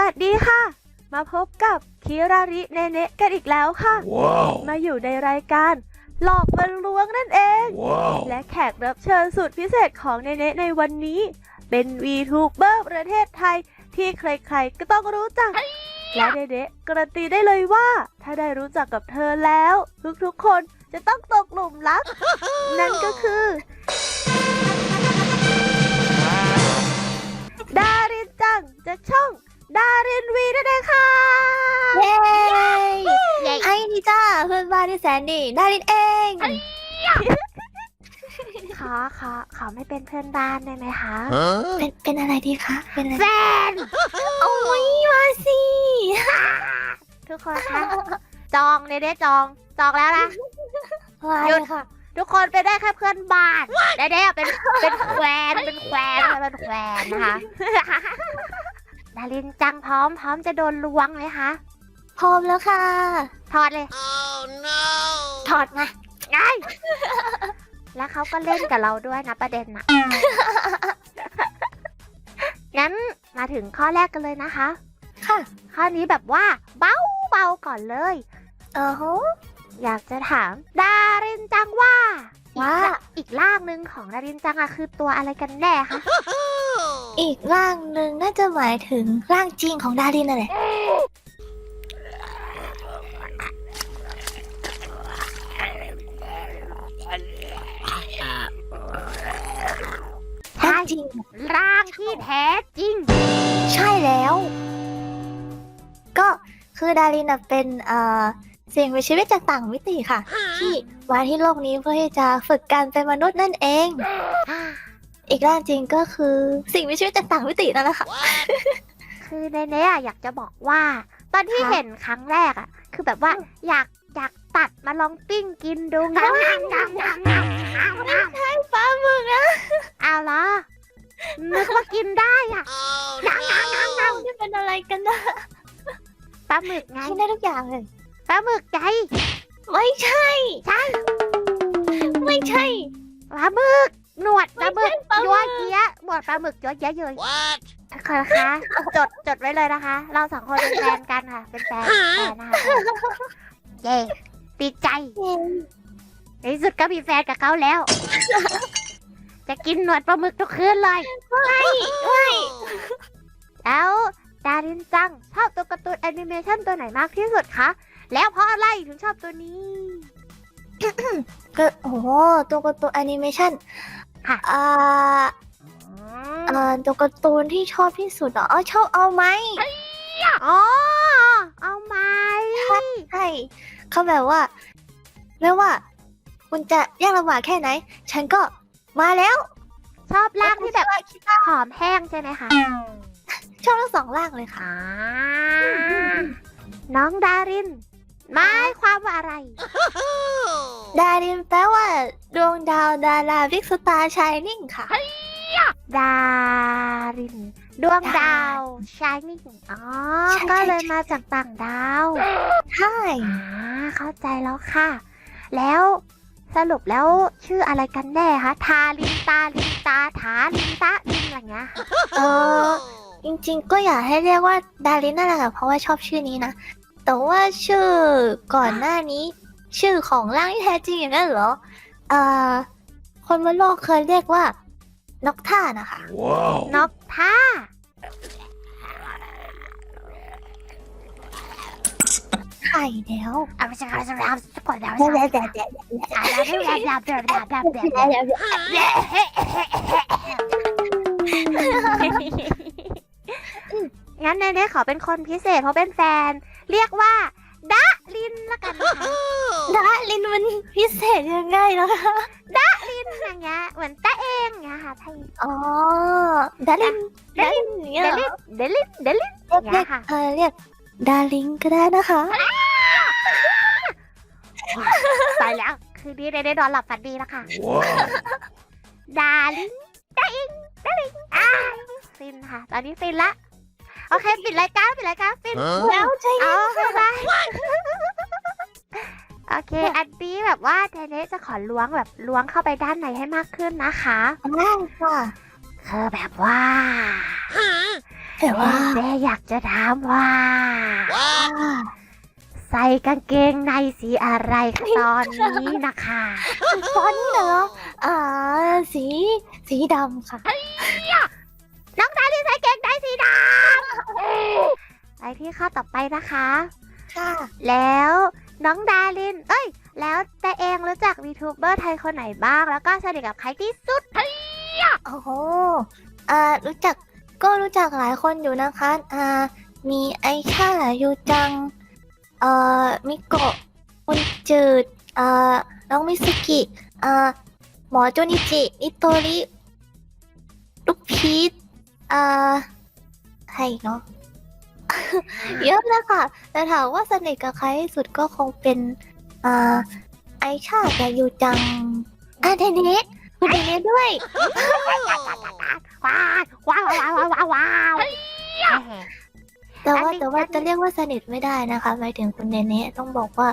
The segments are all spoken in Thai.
สวัสดีค่ะ มาพบกับคิราริเนเนะกันอีกแล้วค่ะ Wow. มาอยู่ในรายการ หลอกมันลวงนั่นเอง Wow. และแขกรับเชิญสุดพิเศษของเนเนะในวันนี้ เป็น VTuber ประเทศไทยที่ใครๆก็ต้องรู้จัก และเนเนะการันตีได้เลยว่า ถ้าได้รู้จักกับเธอแล้ว ทุกๆคนจะต้องตกหลุมรัก นั่นก็คือ ขอขอขอไม่เป็นเพื่อนบ้านได้ไหมคะ Huh? เป็นเป็นอะไรดีคะ เป็นอะไรแฟน โอ้ยมาสิ ทุกคนคะ จองเนเน่จอง จองแล้วนะวายหยุด ค่ะ ทุกคนเป็นได้แค่เพื่อนบ้านเนเน่เป็นเป็นแควนเป็นแควนเป็นแควนนะคะดารินจังพร้อมพร้อมจะโดนลวงไหมคะ พร้อมแล้วค่ะ ถอดเลย Oh no. ถอดมา ไง แล้วเขาก็เล่นกับเราด้วยนะประเด็นน่ะ งั้นมาถึงข้อแรกกันเลยนะคะ ค่ะ ข้อนี้แบบว่าเบาเบาๆก่อนเลย เออโหอยากจะถาม ดารินจังว่า ว่า อีกอีกร่างหนึ่งของดารินจังอะคือตัวอะไรกันแน่คะอีกร่างหนึ่งน่าจะหมายถึงร่างจริงของดารินนั่นแหละร่าง จริง ร่างที่แท้จริง ใช่แล้ว ก็คือดารินน่ะเป็นเอ่อสิ่งมีชีวิตจากต่างมิติค่ะ ที่มาที่โลกนี้เพื่อที่จะฝึกการเป็นมนุษย์นั่นเอง อีกร่างจริงก็คือสิ่งมีชีวิตจากต่างมิตินั่นแหละค่ะ คือในเนี้ยอยากจะบอกว่า ตอนที่ค่ะ เห็นครั้งแรกอะคือแบบว่าอยากอยากตัดมาลองปิ้งกินดูงามงามงามงามงามงามงามปลาหมึกนะาหมึกไงกินได้ทุกอย่างเลยปลาหมึกใจไม่ใช่ ใช่ไม่ใช่ ปลาหมึกหนวดปลาหมึกไม่ใช่ปลาหมึกยัวเยี้ยหนวดปลาหมึกยัวเยี้ยเยย What? ทุกคนคะจดจดไว้เลยนะคะ เราสองคนเป็นแฟนกันค่ะ เป็นแฟนแฟนนะคะเย้ติดใจในที่สุดก็มีแฟนกับเขาแล้ว จะกินหนวดปลาหมึกทุกคืนเลยแล้ว ดารินจัง ชอบตัวการ์ตูนแอนิเมชันตัวไหนมากที่สุดคะ แล้วเพราะอะไรถึงชอบตัวนี้ ก็โอ้โหตัวการ์ตูนแอนิเมชันค่ะ อ่าเอ่อตัวการ์ตูนที่ชอบที่สุดเหรออ๋อชอบเอาไหมอ๋อ เอาไหมใช่เขาแบบว่า ไม่ว่า คุณจะยากลำบากแค่ไหน ฉันก็มาแล้ว ชอบร่างที่แบบคิดว่าผอมแห้งใช่ไหมคะ ชอบทั้งสองร่างเลยค่ะอ่าน้องดารินหมายความว่าอะไร ดารินแปลว่า ดวงดาวดาราบิ๊กสตาร์ชายนิ่งค่ะ ดาริน ดวงดาวชายนิ่งอ๋อ ใช่ ก็เลยใช่มาจากต่างดาวใช่อ่าเข้าใจแล้วค่ะ แล้วสรุปแล้วชื่ออะไรกันแน่คะ ทาลินตาลินตา ถาลินตาลินอะไรเงี้ยค่ะเออ จริงๆ ก็อยากให้เรียกว่าดารินนั่นแหละค่ะเพราะว่าชอบชื่อนี้นะ แต่ว่าชื่อก่อนหน้านี้ ชื่อของร่างที่แท้จริงอย่างนั้นเหรอ เอ่อ คนบนโลกเคยเรียกว่านกท่านะคะ Wow. นกท่าใช่แล้วเอาไปสักการะสักการะสักการะเดี๋ยวสักเดี๋ยวการะเดี๋ยวเดี๋ยวอ่าแล้วเดี๋ยวเดี๋ยวเดี๋ยวเดี๋ยวเดี๋ยวเดี๋ยวเดี๋ยวเดี๋ยวเดี๋ยว งั้นเนเน่ขอเป็นคนพิเศษเพราะเป็นแฟน เรียกว่าดะลินละกันนะคะ ดารินมันพิเศษยังไงนะคะลินอย่างเงี้ยเหมือนตะเองอย่างเงี้ยค่ะไทย อ๋อ ดาริน ดารินอย่างเงี้ยเดเหรลิอ นเดลินเดลินเรียกอย่างเรีเงี้ยกยค่ะ เออเรียกดาริงก็ได้นะคะ ตายแล้ว คืนนี้เนเน่นอนหลับฝันดีแล้วค่ะ Wow. ดาลิงดาอิงดาลิงอ่าฟินค่ะ ตอนนี้ฟินละ โอเคปิดรายการปิดรายการฟิน Huh? แล้วใช่เอาไปไปโอเค อันนี้แบบว่าเทเนจะขอล้วงแบบล้วงเข้าไปด้านในให้มากขึ้นนะคะได้ค่ะคือแบบว่าแต่ว่าแม่อยากจะถามว่า ใส่กางเกงในสีอะไรคะตอนนี้นะคะฟอนต์เหรออ่าสีสีดำค่ะ น้องดารินใส่เกงในสีดำไป ที่ข้อต่อไปนะคะ ค่ะ แล้วน้องดาริน เอ้ย แล้วแต่เองรู้จักวีทูเบอร์ไทยคนไหนบ้าง แล้วก็สนิทกับใครที่สุดโอ้โหอ่ารู้จักก็รู้จักหลายคนอยู่นะคะอ่ามีไอชายูจัง เอ่อ มิโกะคุณจืดอ่าน้องมิสกิอ่าหมอจูนิจิ นิโตริ ลูกพีทอ่าใครอีกเนาะ เยอะเลยค่ะแต่ถามว่าสนิทกับใครที่สุดก็คงเป็นอ่าไอชากับยูจังอ่าเดเนสคุณเดเนสด้วย ว้าวว้าวว้าวว้าวว้าวว้าวแต่ว่าแต่ว่าจะเรียกว่าสนิทไม่ได้นะคะหมายถึงคุณเนเน่ต้องบอกว่า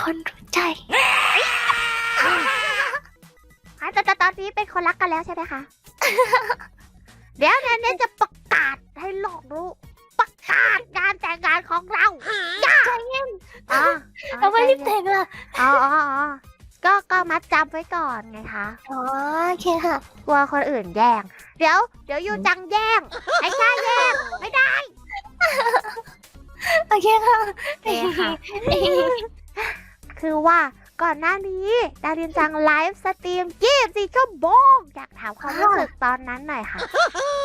คนรู้ใจแต่แต่ตอนนี้เป็นคนรักกันแล้วใช่ไหมคะ เดี๋ยวเนเน่จะประกาศให้โลกรู้าศงานแต่งงานของเราอย่าใจเย็นอ๋อทำไมรีบแต่งล่ะอ๋ออ๋ออ๋อก็ก็มัดจำไว้ก่อนไงคะ อ๋อโอเคค่ะกลัวคนอื่นแย่ง เดี๋ยว เดี๋ยวยูจังแย่ง ไอ้ข้าแย่ง ไม่ได้โอเคค่ะโอเคค่ะ คือว่าก่อนหน้านี้ ดารินจังไลฟ์สตรีม24ชั่วโมงอยากถามความรู้สึกตอนนั้นหน่อยค่ะ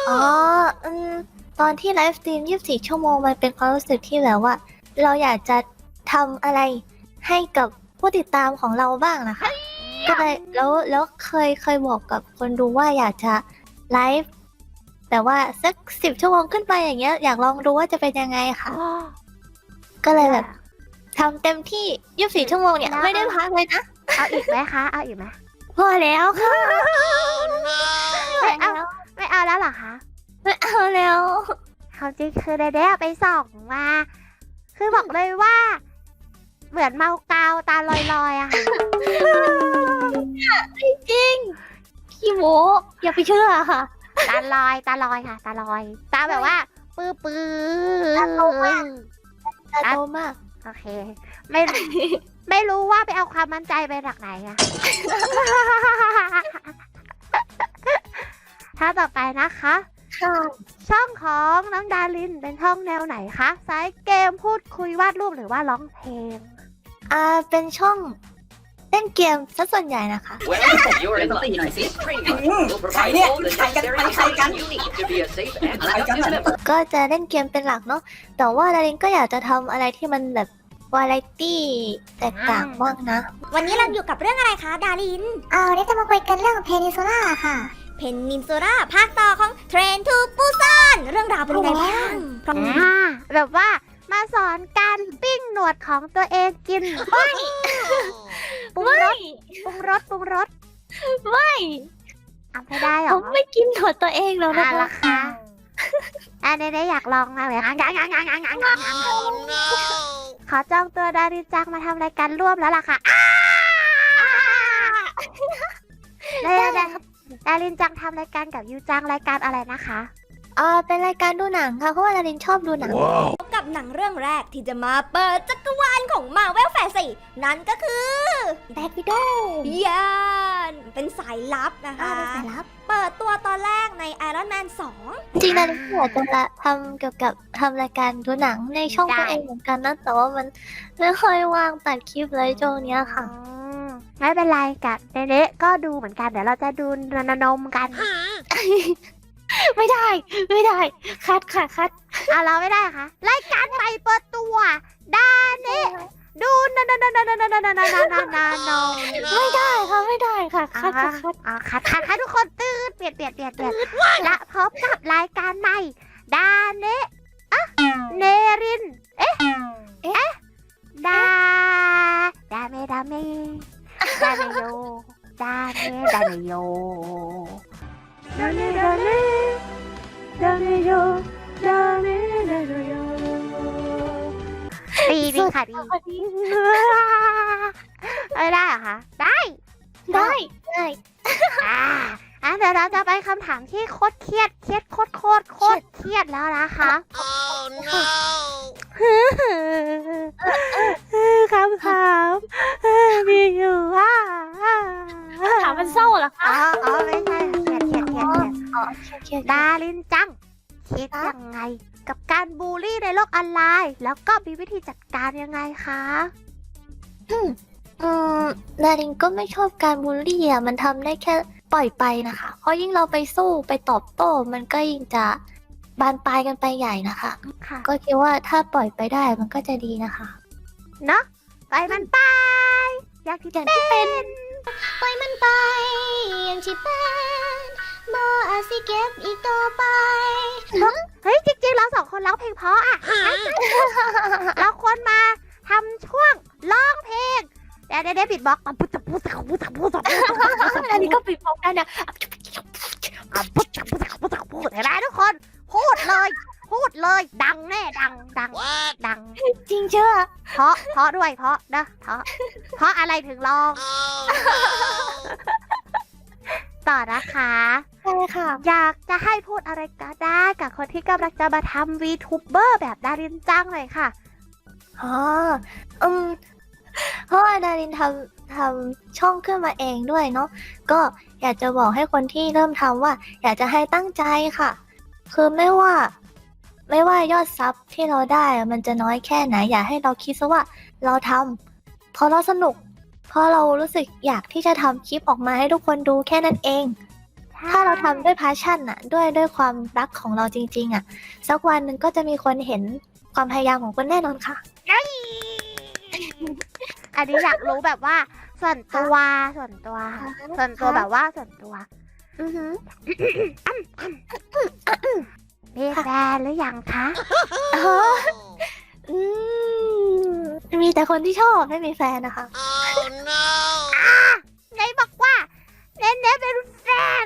อ๋อ อืม ตอนที่ไลฟ์สตรีม 24 ชั่วโมงมันเป็นความรู้สึกที่แบบว่า เราอยากจะทำอะไรให้กับผู้ติดตามของเราบ้างนะคะ ก็เลยแล้วแล้วเคยเคยบอกกับคนดูว่าอยากจะไลฟ์แต่ว่าสักสิบชั่วโมงขึ้นไปอย่างเงี้ย อยากลองดูว่าจะเป็นยังไงค่ะ ก็เลยแบบทำเต็มที่ 24 ชั่วโมงเนี่ยแล้วไม่ได้พักเลยนะ เอาอีกไหมคะ เอาอีกไหมพอแล้วค่ะ ไม่เอา ไม่เอาแล้วเหรอคะ ไม่เอาแล้วความจริงคือเดเดไปส่องมา คือบอกเลยว่า เหมือนเมากาวตาลอยๆอะค่ะจริงพี่โมอย่าไปเชื่อค่ะ ตาลอยตาลอยค่ะ ตาลอย ตาแบบว่า ปื้อปื้อตาโตมาก ตาโตมากโอเค ไม่ไม่รู้ว่าไปเอาความมั่นใจไปจากไหนอะถ้าต่อไปนะคะ ค่ะช่องของน้องดารินเป็นช่องแนวไหนคะสายเกมพูดคุยวาดรูปหรือว่าร้องเพลง อ่าเป็นช่องเล่นเกมซะส่วนใหญ่นะคะ Well, you're in luck. This training will provide all the necessary information you need to be a safe and productive member. ก็จะเล่นเกมเป็นหลักเนาะแต่ว่าดารินก็อยากจะทำอะไรที่มันแบบวาไรตี้แตกต่างบ้างนะ วันนี้เราอยู่กับเรื่องอะไรคะ ดาริน เอาวันนี้จะมาคุยกันเรื่องเพนิโซล่าค่ะ เพนนินโซราภาคต่อของเทรนทูปูซานเรื่องราวเป็นยังไงบ้างพร้อมอ่าแบบว่ามาสอนการปิ้งหนวดของตัวเองกินปรุงรสปรุงรสปรุงรสไม่เอาไม่ได้เหรผอมไม่กินถอดตัวเองแล้วนะอะคะราคาอันนี้ได้อยากลองมากเลยขอจองตัวดารินจังมาทำรายการร่วมแล้วล่ะค่ะเด้ดาดารินจังทำรายการกับยูจังรายการอะไรนะคะอ่าเป็นรายการดูหนังค่ะเพราะว่าดารินชอบดูหนังกับหนังเรื่องแรกที่จะมาเปิดจักรวาลของมาเวลแฟนซีนั่นก็คือแบ็ควิดโดยานเป็นสายลับนะคะอ่าเป็นสายลับ เปิดตัวตอนแรกใน Iron Man 2 จริงๆดารินก็อยากจะละทำเกี่ยวกับทำรายการดูหนังในช่องตัวเองเหมือนกันนะแต่ว่ามันไม่ค่อยว่างตัดคลิปเลยช่วงเนี้ยค่ะอืม ไม่เป็นไรกับเนเน่ก็ดูเหมือนกันเดี๋ยวเราจะดูนนนมกันไม่ได้ ไม่ได้ คัดค่ะคัดเอาเราไม่ได้ค่ะรายการใหม่เปิดตัวดาเน่ดูนนนนนนนนนนนนนนไม่ได้ค่ะไม่ได้ค่ะคัดค่ะคัดอ่าคัดคัดคัดทุกคนตื่นเปลี่ยนเปลี่ยนเปลี่ยนเปลี่ยนและพบกับรายการใหม่ดาเน่อะเนริน เอ๊ะเอ๊ะดาดาเมดาเม ดาเมโยดาเมดาเมโยดาเมดาเมดาเมโยดาเมดาเมโยดีดีค่ะดีไม่ได้เหรอคะได้ ได้ได้อ่าอะเดี๋ยวเราจะไปคำถามที่โคตรเครียดเครียดโคตรโคตรโคตรเครียดแล้วนะคะคำถามมีอยู่ว่าถา มมันเศร้าเหรออ๋คะออ๋อไม่ใช่เครียดเครียดเครียดเครียดอ๋อโอเคโอเค ดารินจัง คิดยังไง กับการบูลลี่ในโลกออนไลน์ แล้วก็มีวิธีจัดการยังไงคะ อืมดารินก็ไม่ชอบการบูลลี่อะมันทำได้แค่ปล่อยไปนะคะ เพราะยิ่งเราไปสู้ไปตอบโต้ มันก็ยิ่งจะบานปลายกันไปใหญ่นะคะ ค่ะ ก็คิดว่าถ้าปล่อยไปได้มันก็จะดีนะคะ เนาะไปมันไปอยากที่อย่างเป็ที่เป็นน ปล่อยมันไปอย่างที่เป็นบออาจสิเก็บอีกต่อไป เฮ้ย จริงๆ เราสองคนร้องเพลงเพราะอะเราควรมาทำช่วงร้องเพลงเดี๋ยวเดี๋ยวเดี๋ยวบิดบ็อกซ์อะปุ๊บปุ๊บปุ๊บปุ๊บปุ๊บปุ๊บปุ๊บอันนี้ก็ปิดบอกได้นะอะปุ๊บปุ๊บปุ๊บปุ๊บปุ๊บเห็นไหมทุกคน พูดเลย พูดเลย ดังแน่ ดัง ดัง ดัง จริงเชื่อ เพราะ เพราะด้วย เพราะนะเพราะ เพราะอะไรถึงร้อง ต่อนะคะ ใช่ค่ะ อยากจะให้พูดอะไรก็ได้กับคนที่กำลังจะมาทำ VTuber แบบดารินจังเลยค่ะ อ๋อ อืม เพราะว่าดารินทำทำช่องขึ้นมาเองด้วยเนาะ ก็อยากจะบอกให้คนที่เริ่มทำว่า อยากจะให้ตั้งใจค่ะ คือไม่ว่า ไม่ว่ายอดซับที่เราได้อะมันจะน้อยแค่ไหน อยากให้เราคิดซะว่าเราทำเพ ราะเราสนุก เพราะเรารู้สึกอยากที่จะทำคลิปออกมาให้ทุกคนดูแค่นั้นเอง ถ้าเราทำด้วยพาชั่นอะด้วยด้วยความรักของเราจริง ๆอะสักวันหนึ่งก็จะมีคนเห็นความพยายามของคุณแน่นอนค่ะ อันนี้อยากรู้แบบว่า ส่วนตัวส่วนตัวส่วนตัวแบบว่าส่วนตัวอือหือ มีแฟนหรือยังคะ อ๋อ อืมมีแต่คนที่ชอบไม่มีแฟนนะคะไหนบอกว่าเน้นเน้เป็นแฟน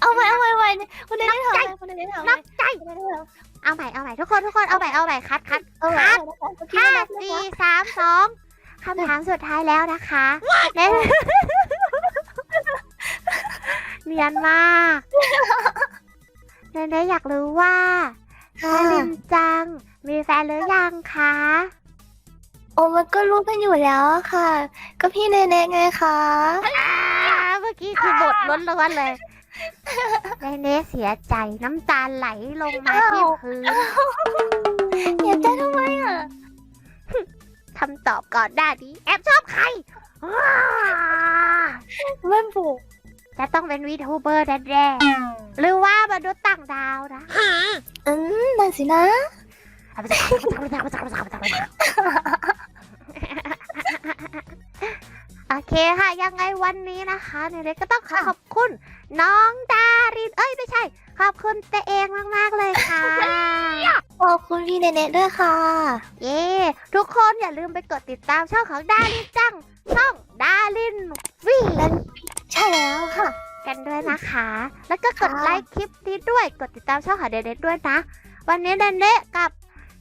เอาไว้เอาไว้เอาไว้เนี่ยคนนี้ได้ทำอะไรคนนี้ได้ทำอะไรนับใจ คนนี้ได้ทำเอาใหม่เอาใหม่ทุกคนทุกคนเอาใหม่เอาใหม่คัดคัดเอาไว้เอาไว้เอาไว้ห้าเอาไว้สี่สามสองคำถามสุดท้ายแล้วนะคะเน้นเนียนมากเน้นอยากรู้ว่า ค่ะดารินจัง มีแฟนหรือยังคะ โอ้มันก็รู้กันอยู่แล้วอะค่ะ ก็พี่เนเน่ไงคะอ่าเมื่อกี้คือบทล้วนๆเลยเนเน่เสียใจน้ำตาไหลลงมาที่พื้นเสียใจทำไมอะคำตอบก่อนหน้านี้ แอบชอบใครว้า มันบุก จะต้องเป็นวีทูเบอร์แน่ๆหรือว่ามนุษย์ต่างดาวนะอืมนั่นสินะโอเคค่ะ ยังไงวันนี้นะคะเนเล็กก็ต้องขอขอบคุณน้องดาริน เอ้ย ไม่ใช่ ขอบคุณตัวเองมาก ๆ เลยค่ะ ขอบคุณพี่เนเน่ด้วยค่ะ เย้ ทุกคนอย่าลืมไปกดติดตามช่องของดารินจัง ช่องดารินวี ใช่แล้วค่ะ กันด้วยนะคะ แล้วก็กดค่ะไลค์คลิปนี้ด้วย กดติดตามช่องของเดเด็ดด้วยนะ วันนี้เดนเด็กับ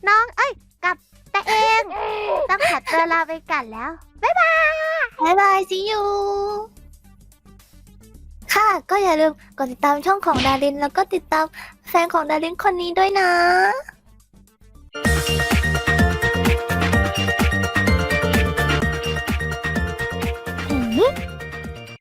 น้องเอ้ยกับแต่เองต้องขัดตัวลาไปกันแล้ว บ๊ายบายบายบาย see you ค่ะก็อย่าลืมกดติดตามช่องของดาริน แล้วก็ติดตามแฟนของดารินคนนี้ด้วยนะ